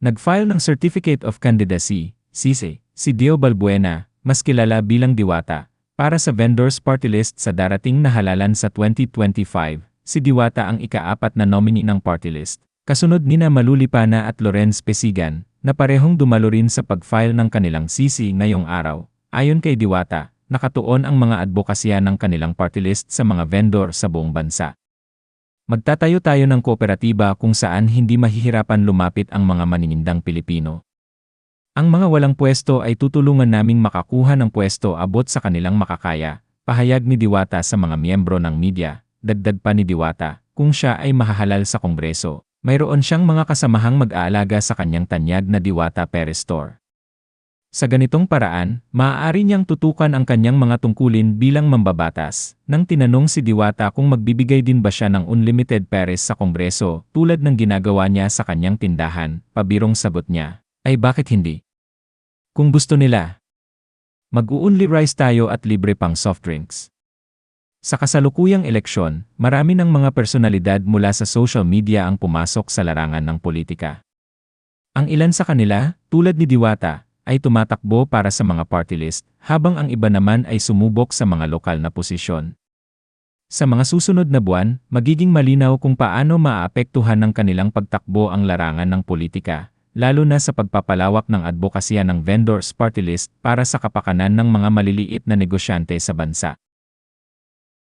Nag-file ng Certificate of Candidacy, CC, si Dio Balbuena, mas kilala bilang Diwata, para sa Vendors Party List sa darating na halalan sa 2025. Si Diwata ang ikaapat na nominee ng party list. Kasunod nina Malulipana at Lorenz Pesigan, na parehong dumalo rin sa pag-file ng kanilang CC ngayong araw. Ayon kay Diwata, nakatuon ang mga advokasya ng kanilang party list sa mga vendor sa buong bansa. Magtatayo tayo ng kooperatiba kung saan hindi mahihirapan lumapit ang mga maninindang Pilipino. Ang mga walang pwesto ay tutulungan naming makakuha ng pwesto abot sa kanilang makakaya, pahayag ni Diwata sa mga miyembro ng media, dagdag pa ni Diwata, kung siya ay mahahalal sa Kongreso. Mayroon siyang mga kasamahang mag-aalaga sa kanyang tanyag na Diwata Perez Store. Sa ganitong paraan, maaari niyang tutukan ang kanyang mga tungkulin bilang mambabatas, nang tinanong si Diwata kung magbibigay din ba siya ng unlimited peres sa Kongreso tulad ng ginagawa niya sa kanyang tindahan, pabirong sagot niya, ay bakit hindi? Kung gusto nila, mag-u-only rice tayo at libre pang soft drinks. Sa kasalukuyang eleksyon, marami ng mga personalidad mula sa social media ang pumasok sa larangan ng politika. Ang ilan sa kanila, tulad ni Diwata, ay tumatakbo para sa mga party list, habang ang iba naman ay sumubok sa mga lokal na posisyon. Sa mga susunod na buwan, magiging malinaw kung paano maaapektuhan ng kanilang pagtakbo ang larangan ng politika, lalo na sa pagpapalawak ng advokasya ng vendors party list para sa kapakanan ng mga maliliit na negosyante sa bansa.